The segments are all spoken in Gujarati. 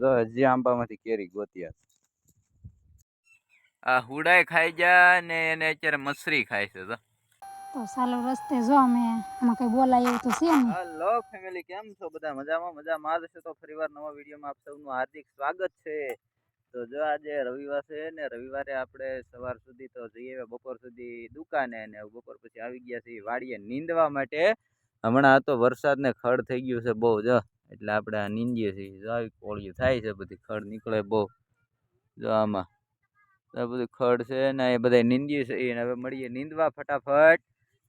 જો હજી આંબામાંથી કેરી ગોત્યા આ હુડાય ખાઈ ગયા ને એને અત્યારે મસરી ખાય છે તો તો સાલો રસ્તે જો અમે આમાં કઈ બોલાય એવું તો છે નહીં. હેલો ફેમિલી કેમ છો? બધા મજામાં? મજામાં? જ છે તો ફરીવાર નવા વિડીયોમાં આપ સૌનું હાર્દિક સ્વાગત છે. તો જો આજે રવિવાર છે ને રવિવારે આપણે સવાર સુધી તો જઈએ બપોર સુધી દુકાને ને બપોર પછી આવી ગયા છીએ વાડીએ નીંદવા માટે. હમણાં તો વરસાદ ને ખડ થઈ ગયું છે બહુ જો. એટલે આપણે આ નીંદીએ છીએ. જો આવી કોળિયું થાય છે, બધી ખડ નીકળે બહુ. જો આમાં. તો બધું ખડ છે ને એ બધા નીંદીએ છીએ અને હવે મળીએ નીંદવા ફટાફટ.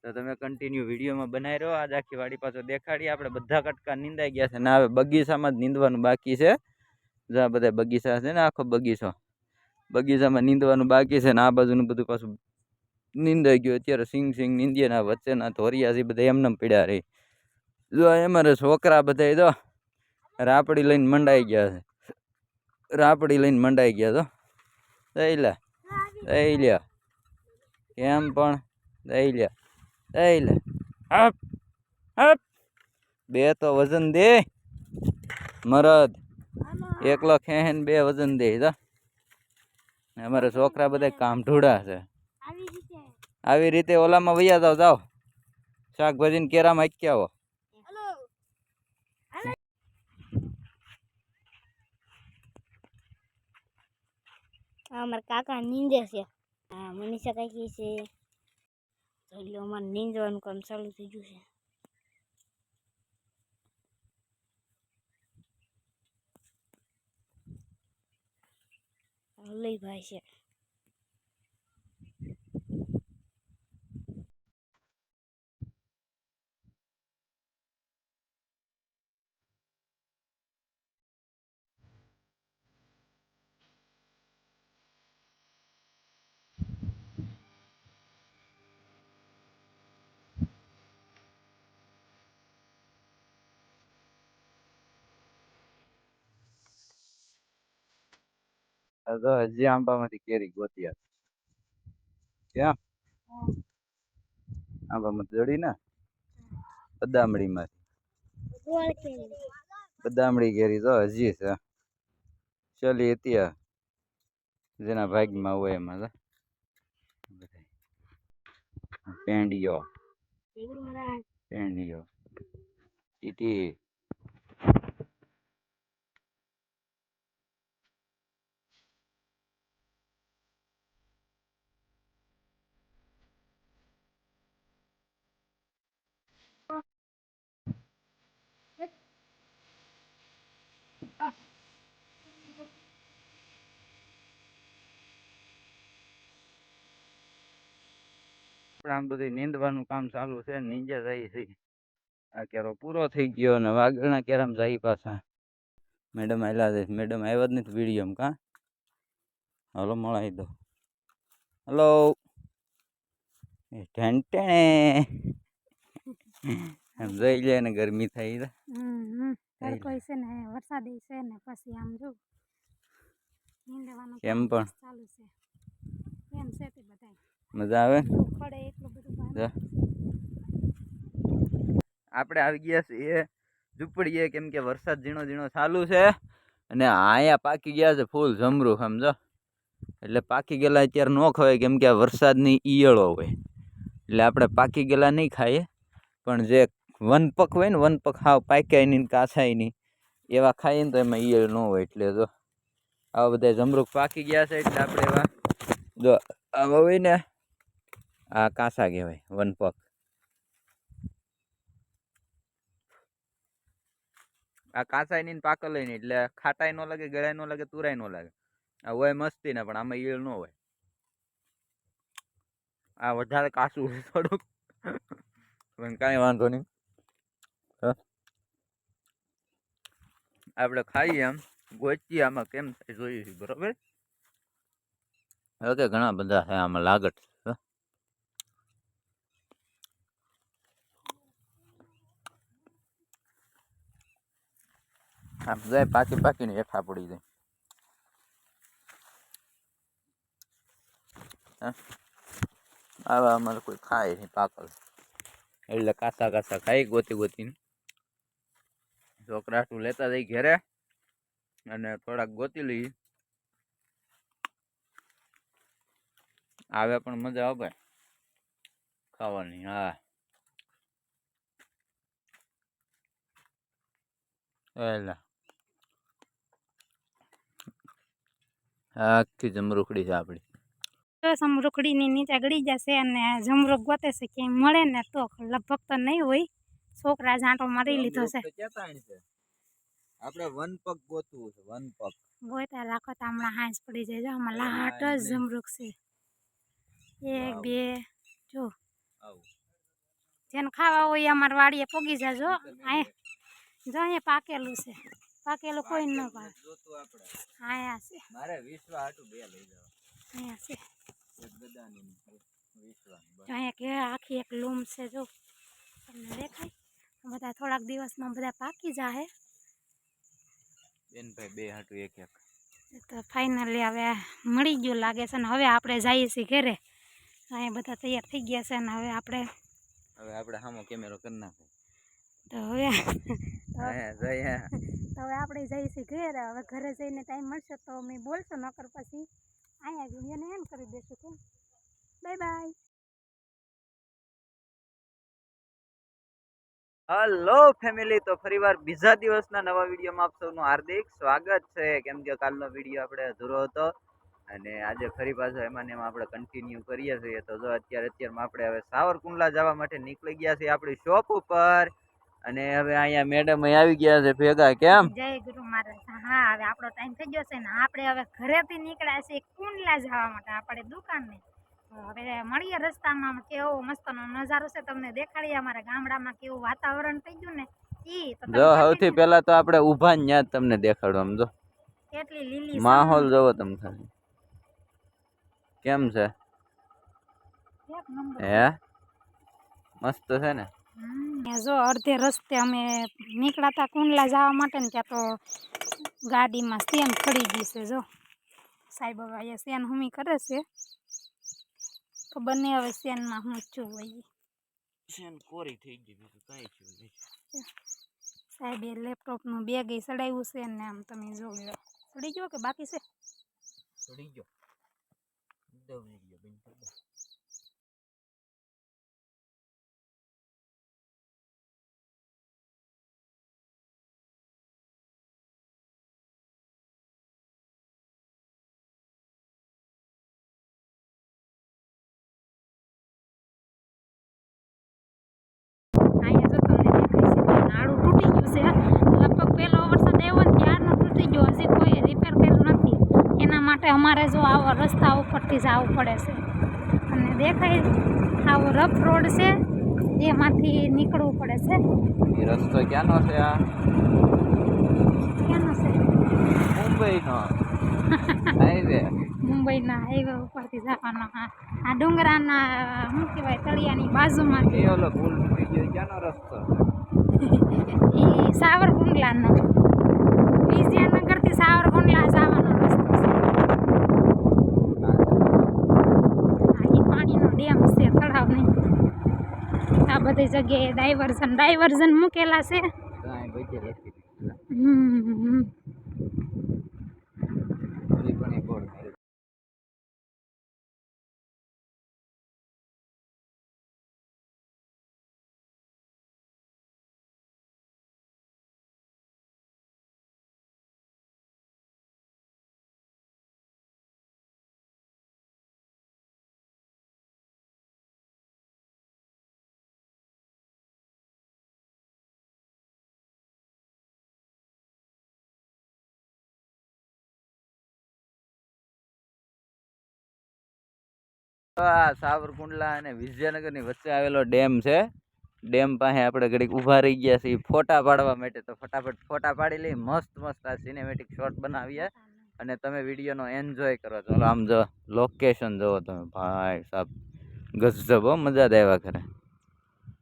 તો તમે કન્ટિન્યુ વિડીયોમાં બનાવી રહ્યો આજ આખી વાડી પાછો દેખાડીએ. આપણે બધા કટકા નીંદાઈ ગયા છે ને હવે બગીચામાં જ નીંદવાનું બાકી છે. જો આ બધા બગીચા છે ને, આખો બગીચો. બગીચામાં નીંદવાનું બાકી છે ને આ બાજુનું બધું પાછું નીંદાઈ ગયું. અત્યારે સિંગ સિંગ નીંદીએ ને વચ્ચેના ધોરિયા છે બધા એમને પીડ્યા રહી. જો એમાં છોકરા બધા જો રાપડી લઈને મંડાઈ ગયા છે. રાપડી લઈને મંડાઈ ગયા તો? દઈ લે દઈ લ્યા કેમ પણ? દઈ લ્યા દઈ લે. હપ હપ. બે તો વજન દે. મરદ એકલો ખેન બે વજન દે તો. ને અમારા છોકરા બધા ઢૂળા છે. આવી રીતે. ઓલામાં વૈયા જાવ જાઓ. શાકભાજી ને કેરામાં આવો આ અમારા કાકા નીંદે છે હા મનીષા કાકી છે એટલે અમારે નીંદવાનું કામ ચાલુ થઈ ગયું છે લઈ ભાઈ છે હજી આંબામાંથી કેરી ગોત્યા ક્યાં આંબામાં જડી ને? બદામડીમાંથી. બદામડી કેરી તો હજી છે. ચલી ત્યાં જેના ભાગમાં હોય એમાં પેંડિયો. પેંડિયો. ઈટી આમ બધું નીંદવાનું કામ ચાલુ છે નીંજા જાય છે. આ કેરો પૂરો થઈ ગયો અને વાગડના કેરામ જાય પાછા. મેડમ આવેલા છે. મેડમ આવ્યા જ નથી વિડીયોમાં કા? હલો મળાવી દો. હલો. ટેણે. એમ જઈ લે ને ગરમી થઈ તડકો છે ને વરસાદી છે ને પછી આમ જો નીંદવાનું કેમ પણ? ચાલુ છે. કેમ છે તે બધાય. મજા આવે? ખડે એટલું બધું આપણે આવી ગયા છીએ ઝૂંપડીએ કેમ કે વરસાદ ઝીણો ઝીણો ચાલુ છે અને આયા પાકી ગયા છે ફૂલ જમરૂ સમજો એટલે પાકી ગયેલા અત્યારે ન ખવાય કેમ કે વરસાદની ઈયળો હોય. એટલે આપણે પાકી ગયેલા નહીં ખાઈએ પણ જે વનપક હોય ને, વનપક હાવ પાક્યા નહીં કાછાય નહીં. એવા ખાઈએ ને તો એમાં ઈયળ ન હોય એટલે જો, આવા બધા જમરૂખ પાકી ગયા છે એટલે આપણે એવા, જો, આવા હોય ને, આ કાંસા કહેવાય, વનપક. આ કાંસાય નહીં પાકલ નહીં એટલે ખાટાય ન લાગે, ગળાય ન લાગે, તુરાય ન લાગે. આ હોય મસ્તી ને, પણ આમાં ઈયળ ન હોય. આ વધારે કાસું થોડુંક. પણ કાંઈ વાંધો નહીં. આપણે ખાઈએ આમ ગોચી આમાં કેમ થાય જોઈએ છીએ બરોબર? ઓકે ઘણા બધા છે, આમાં લાગટ આમ જાય પાકી પાકીને એઠા પડી જાય. આવા અમારે કોઈ ખાય નહીં પાકલ. એટલે કાસા કાસા ખાઈ ગોતી ગોતીને. છોકરા તું લેતા જઈ ઘેરે અને થોડાક ગોતી લઈ આવે પણ મજા આવે. ખાવાની, હા. એલા. આખી જમરૂખડી છે આપણી તો સમરૂખડીની નીચે ગળી જશે અને જમરૂખ ગોતે છે, ક્યાંય મળે ને તો લગભગ તો નહીં હોય. છોકરા જાંટો મારી લીધો છે. આપણે વન પગ ગોતવું છે વન પગ. ગોતા રાખો તો હમણાં હાંસ પડી જાય. જો હમણાં લાટ જ જમરૂક છે. એક બે જો. જેને ખાવા હોય અમારી વાડીએ પોગી જાજો અહીંયા જો અહીંયા પાકેલું છે. પાકેલું કોઈ ન પાકે. અહીંયા છે. મારે વિશ્વા હાટું બે લઈ જાવ અહીંયા છે. અહીંયા કે આખી એક લૂમ છે જો. તમને દેખાય? બધા થોડાક દિવસમાં બધા પાકી જાહે. બેનભાઈ બે હાટું એક એક. તો ફાઇનલી હવે મળી ગયું લાગે છે ને હવે આપણે જઈએ છીએ ઘરે. અહીંયા બધા તૈયાર થઈ ગયા છે ને હવે આપણે હવે આપણે સામો કેમેરો કરી નાખો. તો હવે તો હવે આપણે જઈએ છીએ ઘરે. હવે ઘરે જઈને ટાઈમ મળશે તો અમે બોલશો નકર પછી અહીંયા વિડીયોને એમ કરી દઈશું કે બાય બાય. હલો ફેમિલી તો ફરીવાર બીજા દિવસના નવા વિડીયોમાં આપ સૌનું હાર્દિક સ્વાગત છે. કેમ કે કાલનો વીડિયો આપણે અધૂરો હતો અને આજે ફરી પાછો એમાં એમાં આપણે કન્ટિન્યુ કરીએ છીએ. તો જો અત્યારે, અત્યારમાં આપણે હવે સાવરકુંડલા જવા માટે નીકળી ગયા છીએ આપણી શોપ ઉપર. અને હવે અહીંયા મેડમ આવી ગયા છે ભેગા. કેમ? જય ગુરુ મહારાજ. હા, હવે આપણો ટાઈમ થઈ ગયો છે ને. આપણે હવે ઘરેથી નીકળ્યા છીએ કુંડલા જવા માટે, આપણે દુકાને હવે મળીએ રસ્તામાં કેવો મસ્તનો નજારો છે તમને દેખાડીએ. અમારા ગામડામાં કેવું વાતાવરણ થઈ ગયું ને ઈ તો તમે જો continue સૌથી પહેલા તો આપણે ઊભા ને ત્યાં જ તમને દેખાડો આમ જો. કેટલી લીલી માહોલ સમ- જોવો તમે ખાલી. કેમ છે? એક નંબર. હે? મસ્ત છે ને? હમ, ને જો અડધે રસ્તે અમે નીકળ્યા હતા કુંડલા જવા માટે ને ત્યાં તો ગાડીમાં સેન ખડી ગઈ છે જો. સાહેબ હવે અહીંયા સેન હુમી કરે છે. ખબર નહીં હવે સેનમાં હું છું ભાઈ શેન કોરી થઈ ગઈ બીજું કાંઈ થયું નહીં. સાહેબે લેપટોપનું બેગ એ સડાવ્યું છે ને આમ તમે જોઈ લો. સડી ગયો કે બાકી છે? સડી ગયો. દવ ગયો. બંધ કરી દો અહીંયા જો તમને દેખાય છે કે નાળું તૂટી ગયું છે લગભગ પહેલો વરસાદ આવ્યો ને ત્યારનો તૂટી ગયો હજી કોઈ રિપેર કર્યું નથી એના માટે અમારે જો આવા રસ્તા ઉપરથી જવું પડે છે. અને દેખાય આવો રફ રોડ છે એમાંથી નીકળવું પડે છે. એ રસ્તો ક્યાંનો છે આ? ક્યાંનો છે? મુંબઈનો. હાઈવે. મુંબઈના હાઈવે ઉપરથી જવાનો હા. આ ડુંગરાના શું કહેવાય તળિયાની બાજુમાં. એ ઓલો ગયો ક્યાંનો રસ્તો? એ સાવરકુંડલાનો. વિજયનગરથી સાવરકુંડલા જવાનો રસ્તો છે આ ઈ પાણીનો ડેમ છે તળાવ નહીં આ બધી જગ્યાએ ડાયવર્ઝન ડાયવર્ઝન મૂકેલા છે. હમ હમ. તો આ સાવરકુંડલા અને વિજયનગરની વચ્ચે આવેલો ડેમ છે. ડેમ પાસે આપણે ઘડીક ઊભા રહી ગયા છીએ ફોટા પાડવા માટે, તો ફટાફટ ફોટા પાડી લઈ મસ્ત મસ્ત આ સિનેમેટિક શોટ બનાવીએ. અને તમે વિડીયોનો એન્જોય કરો ચાલો આમ જો લોકેશન જુઓ તમે, ભાઈ સાહેબ ગજબ હો, મજા જ આવ્યા કરે.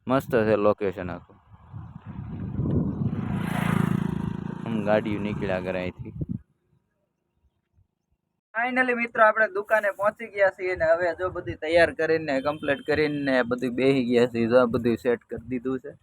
મસ્ત છે લોકેશન આખું. ગાડીઓ નીકળ્યા કરે અહીંથી. ફાઇનલી મિત્રો આપણે દુકાને પહોંચી ગયા છીએ ને હવે જો બધું તૈયાર કરીને કમ્પ્લીટ કરીને બધું બેસી ગયા છીએ. જો બધું સેટ કરી દીધું છે.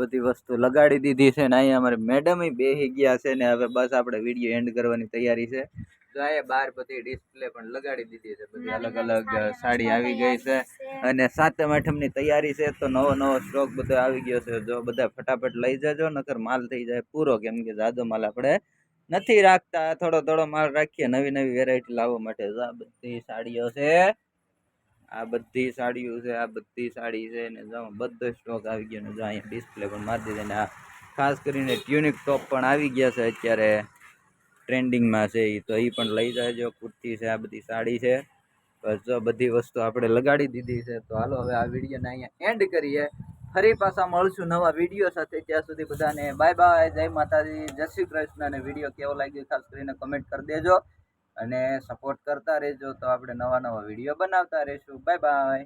બધી વસ્તુ લગાડી દીધી છે ને અહીંયા અમારે મેડમ બેસી ગયા છે ને હવે બસ આપણે વીડિયો એન્ડ કરવાની તૈયારી છે. તો અહીંયા બહાર બધી ડિસ્પ્લે પણ લગાડી દીધી છે. બધી અલગ અલગ સાડી આવી ગઈ છે અને સાતમ આઠમની તૈયારી છે તો નવો નવો સ્ટોક બધો આવી ગયો છે. જો બધા ફટાફટ લઈ જજો નકર માલ થઈ જાય. પૂરો કેમ કે જાજો માલ આપણે નથી રાખતા. થોડો થોડો માલ રાખીએ. નવી નવી વેરાયટી લાવવા માટે આ બધી સાડીઓ છે. આ બધી સાડીઓ છે. આ બધી સાડી છે ને જો, બધો સ્ટોક આવી ગયો ને જો, અહીંયા ડિસ્પ્લે પણ મારી દીધી ને આ. ખાસ કરીને ટ્યુનિક ટોપ પણ આવી ગયા છે અત્યારે. ટ્રેન્ડિંગમાં છે એ તો એ પણ લઈ જાયજો કુર્તી છે, આ બધી સાડી છે. બસ જો બધી વસ્તુ આપણે લગાડી દીધી છે. તો હાલો, હવે આ વિડીયોને અહીંયા એન્ડ કરીએ. ફરી પાછા મળશું નવા વીડિયો સાથે. ત્યાં સુધી બધાને બાય બાય જય માતાજી. જય શ્રી કૃષ્ણ. અને વીડિયો કેવો લાગ્યો ખાસ કરીને કમેન્ટ કરી દેજો. અને સપોર્ટ કરતા રહેજો તો આપણે નવા નવા વીડિયો બનાવતા રહીશું. Bye bye